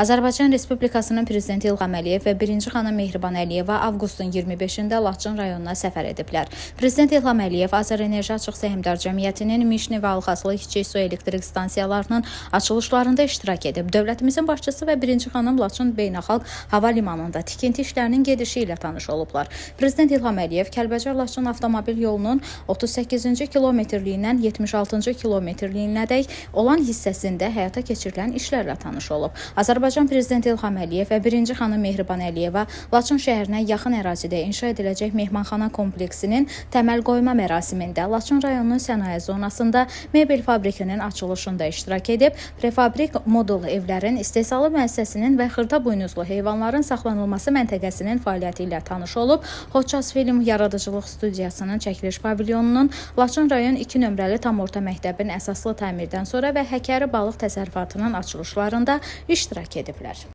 Azərbaycan Respublikasının Prezidenti İlham Əliyev və birinci xanım Mehriban Əliyeva avqustun 25-də Laçın rayonuna səfər ediblər. Prezident İlham Əliyev Azərenerji Açıq Səhmdar Cəmiyyətinin Mişni və Alxaslı kiçik su elektrik stansiyalarının açılışlarında iştirak edib. Dövlətimizin başçısı və birinci xanım Laçın Beynəlxalq Hava Limanında tikinti işlərinin gedişi ilə tanış olublar. Prezident İlham Əliyev Kəlbəcər-Laçın avtomobil yolunun 38-ci kilometrliyindən 76-cı kilometrliyinədək olan hissəsində həyata keçirilən işlərlə tanış olub. Azərbaycan Prezidenti İlham Əliyev və birinci xanım Mehriban Əliyeva Laçın şəhərinə yaxın ərazidə inşa ediləcək mehmanxana kompleksinin təməl qoyma mərasimində Laçın rayonunun sənaye zonasında mebel fabrikinin açılışında iştirak edib, prefabrik modul evlərin istehsalı müəssisəsinin və xırda buynuzlu heyvanların saxlanılması məntəqəsinin fəaliyyəti ilə tanış olub, Xoças Film Yaradıcılıq Studiyasının çəkiliş pavilyonunun Laçın rayon 2 nömrəli tam orta məktəbin əsaslı təmirdən sonra və Həkəri balıq təsərrüfatının açılışlarında iştirak ediblər.